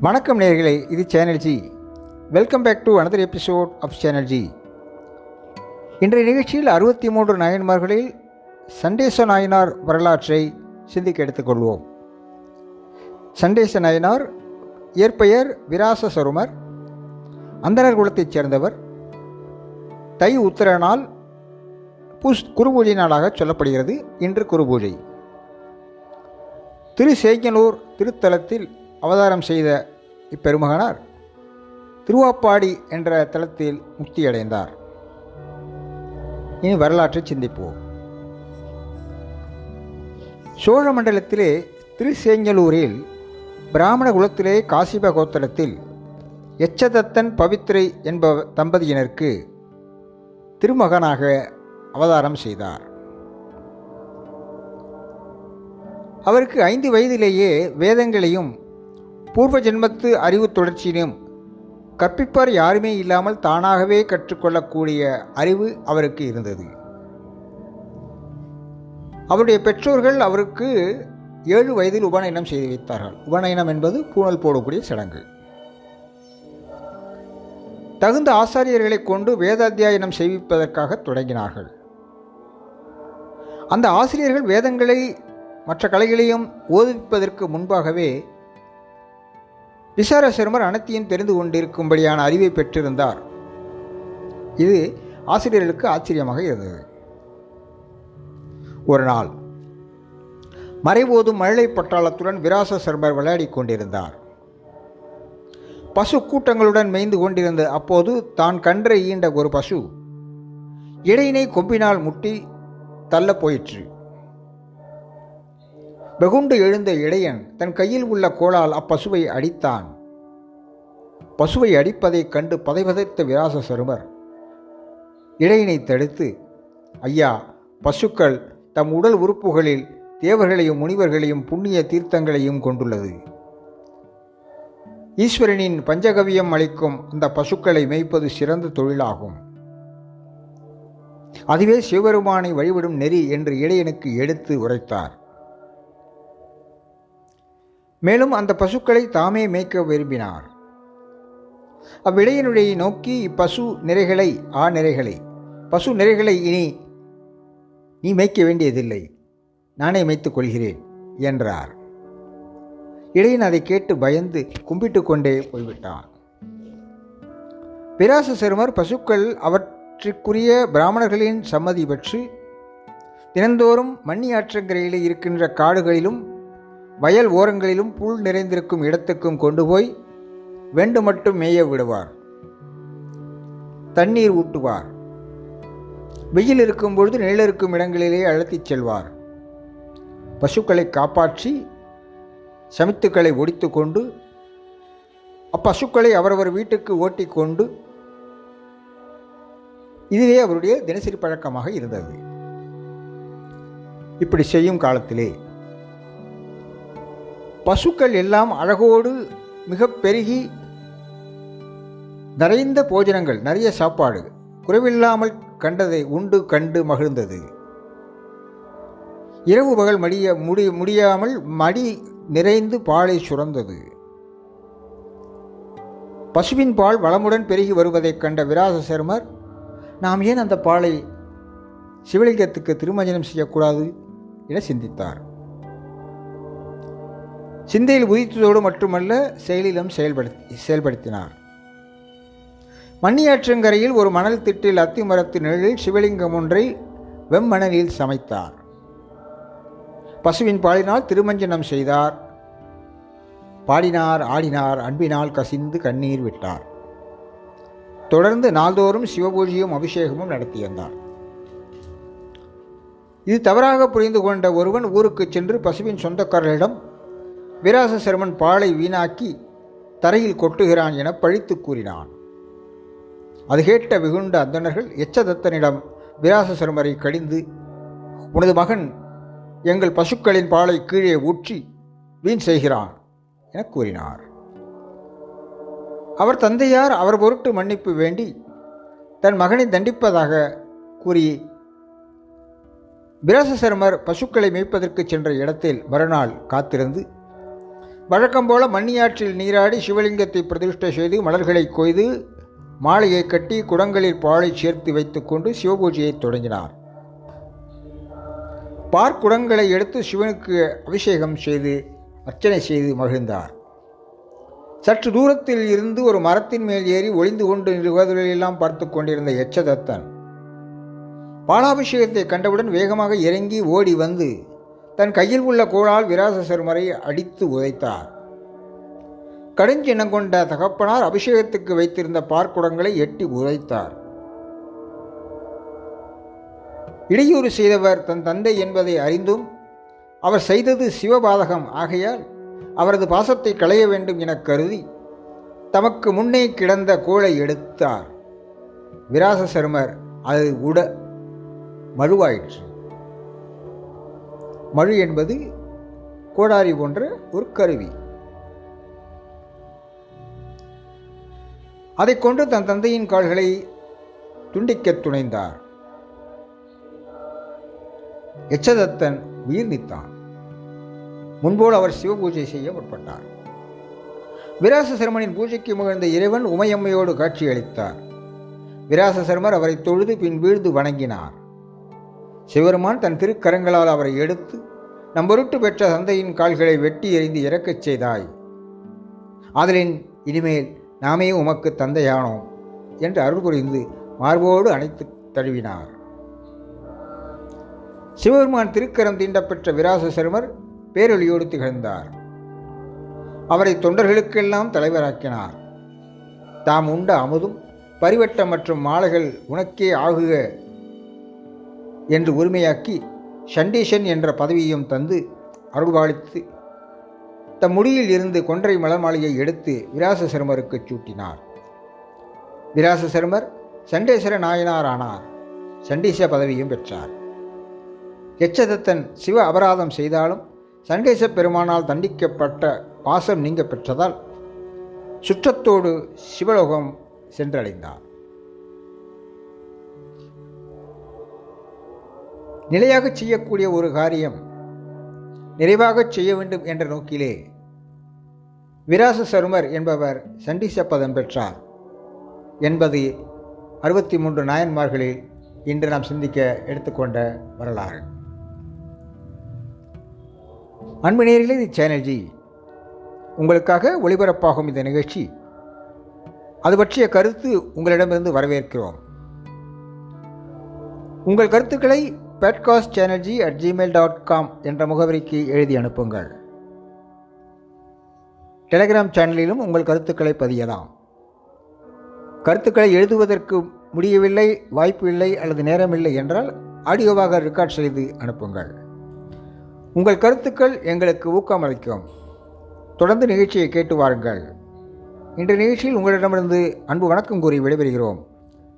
வணக்கம் நேர்களே இது channel G. Welcome back to another episode of channel G. இன்றைய நிகழ்ச்சியில் அறுபத்தி மூன்று நாயன்மார்களில் சண்டேச நாயனார் வரலாற்றை சிந்திக்க எடுத்துக்கொள்வோம். சண்டேச நாயனார் இயற்பெயர் விராச சருமர் அந்தனர் குலத்தைச் சேர்ந்தவர். தை உத்திர நாள் புஷ் குருபூஜை நாளாக சொல்லப்படுகிறது இன்று குருபூஜை. திரு சேங்கனூர் திருத்தலத்தில் அவதாரம் செய்த இப்பெருமகனார் திருவாப்பாடி என்ற தலத்தில் முக்தியடைந்தார். இனி வரலாற்றை சிந்திப்போம். சோழ மண்டலத்திலே திருசேங்கலூரில் பிராமண குலத்திலே காசிப கோத்திரத்தில் எச்சதத்தன் பவித்ரை என்ப தம்பதியினருக்கு திருமகனாக அவதாரம் செய்தார். அவருக்கு ஐந்து வயதிலேயே வேதங்களையும் பூர்வ ஜென்மத்து அறிவு தொடர்ச்சியினும் கற்பிப்பார் யாருமே இல்லாமல் தானாகவே கற்றுக்கொள்ளக்கூடிய அறிவு அவருக்கு இருந்தது. அவருடைய பெற்றோர்கள் அவருக்கு ஏழு வயதில் உபநயனம் செய்து வைத்தார்கள். உபநயனம் என்பது பூணல் போடக்கூடிய சடங்கு. தகுந்த ஆசாரியர்களை கொண்டு வேதாத்தியாயனம் செய்விப்பதற்காக தொடங்கினார்கள். அந்த ஆசிரியர்கள் வேதங்களை மற்ற கலைகளையும் ஓதுவிப்பதற்கு முன்பாகவே விசாரசர்மர் அனைத்தையும் தெரிந்து கொண்டிருக்கும்படியான அறிவை பெற்றிருந்தார். இது ஆசிரியர்களுக்கு ஆச்சரியமாக இருந்தது. ஒரு நாள் மறைபோதும் மழலை பட்டாளத்துடன் விராச சர்மர் விளையாடி கொண்டிருந்தார். பசு கூட்டங்களுடன் மேய்ந்து கொண்டிருந்த அப்போது தான் கன்றை ஈண்ட ஒரு பசு இடையினை கொம்பினால் முட்டி தள்ள போயிற்று. வெகுண்டு எழுந்த இடையன் தன் கையில் உள்ள கோளால் அப்பசுவை அடித்தான். பசுவை அடிப்பதைக் கண்டு பதைபதைத்த விராச சருமர். இடையினை தடுத்து ஐயா பசுக்கள் தம் உடல் உறுப்புகளில் தேவர்களையும் முனிவர்களையும் புண்ணிய தீர்த்தங்களையும் கொண்டுள்ளது. ஈஸ்வரனின் பஞ்சகவியம் அளிக்கும் அந்த பசுக்களை மேய்ப்பது சிறந்த தொழிலாகும். அதுவே சிவபெருமானை வழிபடும் நெறி என்று இடையனுக்கு எடுத்து உரைத்தார். மேலும் அந்த பசுக்களை தாமே மேய்க்க விரும்பினார். அவ்விடையனுடைய நோக்கி இப்பசு நிறைகளை ஆ நிறைகளை பசு நிறைகளை இனி நீ மேய்க்க வேண்டியதில்லை நானே மேய்த்துக் கொள்கிறேன் என்றார். இடையன் அதை கேட்டு பயந்து கும்பிட்டு கொண்டே போய்விட்டான். பிராச சிறுமர் பசுக்கள் அவற்றுக்குரிய பிராமணர்களின் சம்மதி பெற்று தினந்தோறும் மண்ணி ஆற்றங்கரையில் இருக்கின்ற காடுகளிலும் வயல் ஓரங்களிலும் புல் நிறைந்திருக்கும் இடத்துக்கும் கொண்டு போய் வெண்டு மட்டும் மேய விடுவார். தண்ணீர் ஊட்டுவார். வெயில் இருக்கும் பொழுது நிழல் இருக்கும் இடங்களிலே அழைத்துச் செல்வார். பசுக்களை காப்பாற்றி சமித்துக்களை ஒடித்து கொண்டு அப்பசுக்களை அவரவர் வீட்டுக்கு ஓட்டி கொண்டு இதுவே அவருடைய தினசரி பழக்கமாக இருந்தது. இப்படி செய்யும் காலத்திலே பசுக்கள் எல்லாம் அழகோடு மிக பெருகி நிறைந்த போஜனங்கள் நிறைய சாப்பாடு. குறைவில்லாமல் கண்டதை உண்டு கண்டு மகிழ்ந்தது. இரவு பகல் மடிய முடி முடியாமல் மடி நிறைந்து பாலை சுரந்தது. பசுவின் பால் வளமுடன் பெருகி வருவதைக் கண்ட விராச சர்மர் நாம் ஏன் அந்த பாலை சிவலிங்கத்துக்கு திருமஞ்சனம் செய்யக்கூடாது? என சிந்தித்தார். சிந்தையில் உதித்ததோடு மட்டுமல்ல செயலிலும் செயல்படுத்தி செயல்படுத்தினார். மண்ணியாற்றங்கரையில் ஒரு மணல் திட்டில் அத்திமரத்தின் நிழலில் சிவலிங்கம் ஒன்றை வெம்மணலில் சமைத்தார். பசுவின் பாலினால் திருமஞ்சனம் செய்தார். பாடினார் ஆடினார் அன்பினால் கசிந்து கண்ணீர் விட்டார். தொடர்ந்து நாள்தோறும் சிவபூஜையும் அபிஷேகமும் நடத்தி வந்தார். இது தவறாக புரிந்து கொண்ட ஒருவன் ஊருக்கு சென்று பசுவின் சொந்தக்காரர்களிடம் விராச சிரமன் பாலை வீணாக்கி தரையில் கொட்டுகிறான் என பழித்து கூறினான். அது கேட்ட வெகுண்ட அந்தணர்கள் எச்சதத்தனிடம் விராச சிரமரை கடிந்து உனது மகன் எங்கள் பசுக்களின் பாலை கீழே ஊற்றி வீண் செய்கிறான் என கூறினார். அவர் தந்தையார் அவர் பொருட்டு மன்னிப்பு வேண்டி தன் மகனை தண்டிப்பதாக கூறி விராசசர்மர் பசுக்களை மேய்ப்பதற்கு சென்ற இடத்தில் மறுநாள் காத்திருந்து வழக்கம் போல மண்ணியாற்றில் நீராடி சிவலிங்கத்தை பிரதிஷ்டை செய்து மலர்களை கொய்து மாலையை கட்டி குடங்களில் பாலை சேர்த்து வைத்துக்கொண்டு சிவபூஜையை தொடங்கினார். பார்க்குடங்களை எடுத்து சிவனுக்கு அபிஷேகம் செய்து அர்ச்சனை செய்து மகிழ்ந்தார். சற்று தூரத்தில் இருந்து ஒரு மரத்தின் மேல் ஏறி ஒளிந்து கொண்டு நிறுவதெல்லாம் பார்த்து கொண்டிருந்த எச்சதத்தன் பாலாபிஷேகத்தை கண்டவுடன் வேகமாக இறங்கி ஓடி வந்து தன் கையில் உள்ள கோளால் விராச சருமரை அடித்து உதைத்தார். கடுஞ்சினம் கொண்ட தகப்பனார் அபிஷேகத்துக்கு வைத்திருந்த பார்க்குடங்களை எட்டி உதைத்தார். இடையூறு செய்தவர் தன் தந்தை என்பதை அறிந்தும் அவர் செய்தது சிவபாதகம் ஆகையால் அவரது பாசத்தை களைய வேண்டும் என கருதி தமக்கு முன்னே கிடந்த கோளை எடுத்தார். விராச சருமர் அது உட மழுவாயிற்று. மழு என்பது கோடாரி போன்ற ஒரு கருவி. அதை கொண்டு தன் தந்தையின் கால்களை துண்டிக்கத் துணைந்தார். எச்சதத்தன் உயிர் நீத்தான். முன்போல் அவர் சிவபூஜை செய்ய முற்பட்டார். விராச சர்மனின் பூஜைக்கு முகழ்ந்த இறைவன் உமையம்மையோடு காட்சியளித்தார். விராச சர்மர் அவரை தொழுது பின் வீழ்ந்து வணங்கினார். சிவருமான் தன் திருக்கரங்களால் அவரை எடுத்து நம்பொருட்டு பெற்ற தந்தையின் கால்களை வெட்டி எறிந்து இறக்கச் செய்தாய். ஆதலின் இனிமேல் நாமே உமக்கு தந்தையானோம் என்று அருள் புரிந்து மார்போடு அணைத்து தழுவினார். சிவபெருமான் திருக்கரம் தீண்டப்பெற்ற விராச சருமர் பேரொழியோடு திகழ்ந்தார். அவரை தொண்டர்களுக்கெல்லாம் தலைவராக்கினார். தாம் உண்ட அமுதும் பரிவட்டம் மற்றும் மாலைகள் உனக்கே ஆகுக என்று உரிமையாக்கி சண்டீஷன் என்ற பதவியையும் தந்து அருள்பாலித்து தம் முடியில் இருந்து கொன்றை மலமாலையை எடுத்து விராச சருமருக்கு சூட்டினார். விராச சருமர் சண்டேஸ்வர நாயனார் ஆனார். சண்டீச பதவியும் பெற்றார். எச்சதத்தன் சிவ அபராதம் செய்தாலும் சண்டேச பெருமானால் தண்டிக்கப்பட்ட பாசம் நீங்க பெற்றதால் சுற்றத்தோடு சிவலோகம் சென்றடைந்தார். நிலையாகச் செய்யக்கூடிய ஒரு காரியம் நிறைவாகச் செய்ய வேண்டும் என்ற நோக்கிலே விராச சருமர் என்பவர் சண்டி சப்பதம் பெற்றார் என்பது அறுபத்தி மூன்று நாயன்மார்களில் இன்று நாம் சிந்திக்க எடுத்துக்கொண்ட வரலாறு. அன்பு நேர்களே இது சேனல்ஜி உங்களுக்காக ஒளிபரப்பாகும் இந்த நிகழ்ச்சி. அது பற்றிய கருத்து உங்களிடமிருந்து வரவேற்கிறோம். உங்கள் கருத்துக்களை podcast channel G at Gmail dot com என்ற முகவரிக்கு எழுதி அனுப்புங்கள். டெலிகிராம் சேனலிலும் உங்கள் கருத்துக்களை பதியலாம். கருத்துக்களை எழுதுவதற்கு முடியவில்லை வாய்ப்பு இல்லை அல்லது நேரமில்லை என்றால் ஆடியோவாக ரெக்கார்ட் செய்து அனுப்புங்கள். உங்கள் கருத்துக்கள் எங்களுக்கு ஊக்கமளிக்கும். தொடர்ந்து நிகழ்ச்சியை கேட்டு வாருங்கள். இன்று நிகழ்ச்சியில் உங்களிடமிருந்து அன்பு வணக்கம் கூறி விடைபெறுகிறோம்.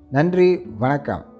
நன்றி வணக்கம்.